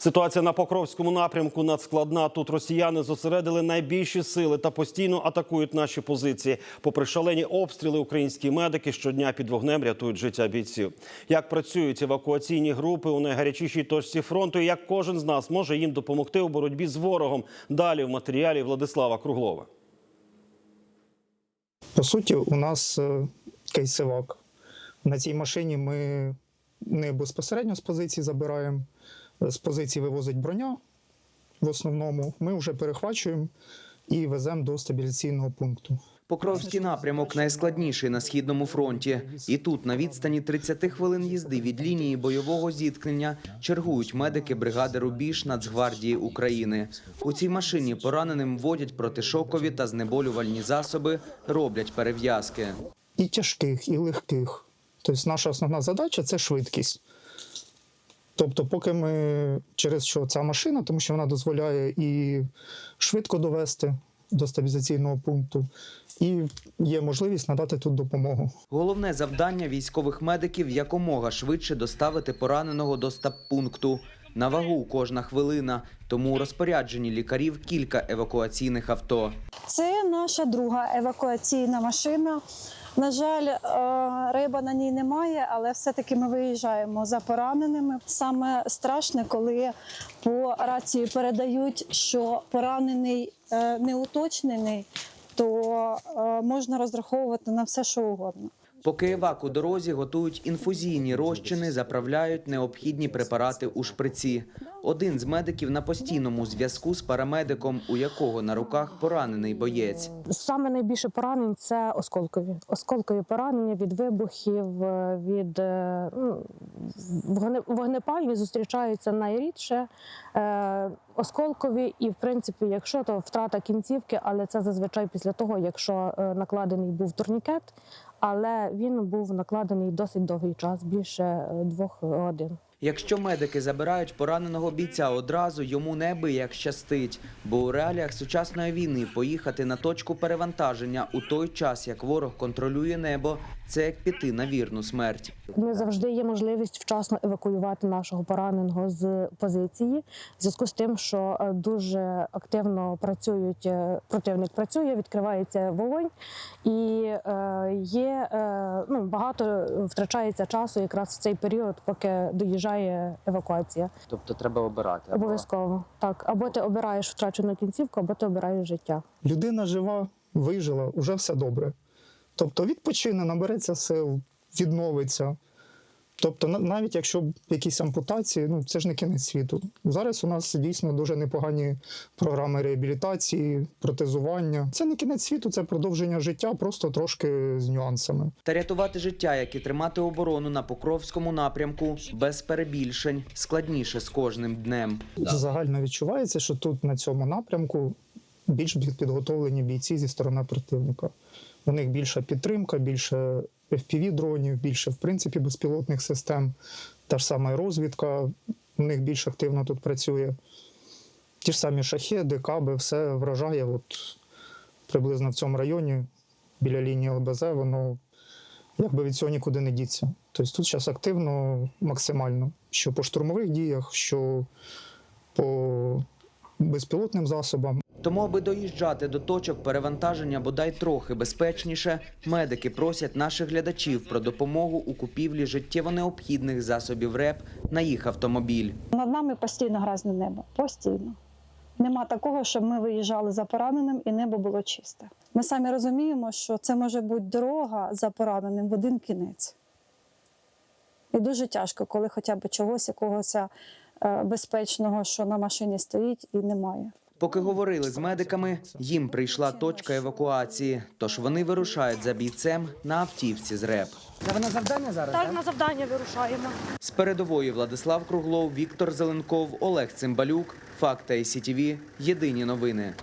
Ситуація на Покровському напрямку надскладна. Тут росіяни зосередили найбільші сили та постійно атакують наші позиції. Попри шалені обстріли, українські медики щодня під вогнем рятують життя бійців. Як працюють евакуаційні групи у найгарячішій точці фронту? і Як кожен з нас може їм допомогти у боротьбі з ворогом? Далі в матеріалі Владислава Круглова. По суті, у нас е, кейсивак. На цій машині ми не безпосередньо з позиції забираємо, з позиції вивозить броня в основному. Ми вже перехвачуємо і веземо до стабіляційного пункту. Покровський напрямок найскладніший на східному фронті. І тут, на відстані 30 хвилин їзди від лінії бойового зіткнення, чергують медики бригади Рубіж Нацгвардії України. У цій машині пораненим вводять протишокові та знеболювальні засоби, роблять перев'язки. І тяжких, і легких. Тобто наша основна задача це швидкість. Тобто, поки ми через що ця машина, тому що вона дозволяє і швидко довести до стабілізаційного пункту, і є можливість надати тут допомогу. Головне завдання військових медиків якомога швидше доставити пораненого до стаб-пункту. На вагу кожна хвилина, тому у розпорядженні лікарів кілька евакуаційних авто. Це наша друга евакуаційна машина. На жаль, е, риба на ній немає, але все-таки ми виїжджаємо за пораненими. Саме страшне, коли по рації передають, що поранений е, не уточнений, то е, можна розраховувати на все, що угодно. Поки евак у дорозі готують інфузійні розчини, заправляють необхідні препарати у шприці. Один з медиків на постійному зв'язку з парамедиком, у якого на руках поранений боєць. Саме найбільше поранень це осколкові. Осколкові поранення від вибухів, е, від е, ну, вогнепальні зустрічаються найрідше. Е, Осколкові, і в принципі, якщо то втрата кінцівки, але це зазвичай після того, якщо накладений був турнікет, але він був накладений досить довгий час, більше двох годин. Якщо медики забирають пораненого бійця одразу, йому неабияк щастить, бо у реаліях сучасної війни поїхати на точку перевантаження у той час, як ворог контролює небо, це як піти на вірну смерть. Не завжди є можливість вчасно евакуювати нашого пораненого з позиції, в зв'язку з тим, що е, дуже активно працюють е, противник працює, відкривається вогонь, і е, є е, ну багато втрачається часу якраз в цей період, поки доїжджає евакуація. Тобто треба обирати. Обов'язково так або ти обираєш втрачену кінцівку, або ти обираєш життя. Людина жива, вижила, уже все добре. Тобто відпочине, набереться сил, відновиться. Тобто, на- навіть якщо якісь ампутації, ну це ж не кінець світу. Зараз у нас дійсно дуже непогані програми реабілітації, протезування. Це не кінець світу, це продовження життя, просто трошки з нюансами. Та рятувати життя, як і тримати оборону на Покровському напрямку без перебільшень, складніше з кожним днем. Загально відчувається, що тут на цьому напрямку більш підготовлені бійці зі сторони противника. У них більша підтримка, більше FPV-дронів, більше в принципі безпілотних систем. Та ж сама розвідка у них більш активно тут працює. Ті ж самі шахеди, каби, все вражає. От приблизно в цьому районі, біля лінії ЛБЗ, воно якби від цього нікуди не діться. Тобто тут зараз активно максимально, що по штурмових діях, що по безпілотним засобам. Тому, аби доїжджати до точок перевантаження бодай трохи безпечніше, медики просять наших глядачів про допомогу у купівлі життєво необхідних засобів РЕП на їх автомобіль. Над нами постійно грязне небо. Постійно. Нема такого, щоб ми виїжджали за пораненим і небо було чисте. Ми самі розуміємо, що це може бути дорога за пораненим в один кінець. І дуже тяжко, коли хоча б чогось, якогось е, безпечного, що на машині стоїть, і немає. Поки говорили з медиками, їм прийшла точка евакуації, тож вони вирушають за бійцем на автівці з РЕП. Так, на завдання вирушаємо. З передової Владислав Круглов, Віктор Зеленков, Олег Цимбалюк. Факти ICTV. Єдині новини.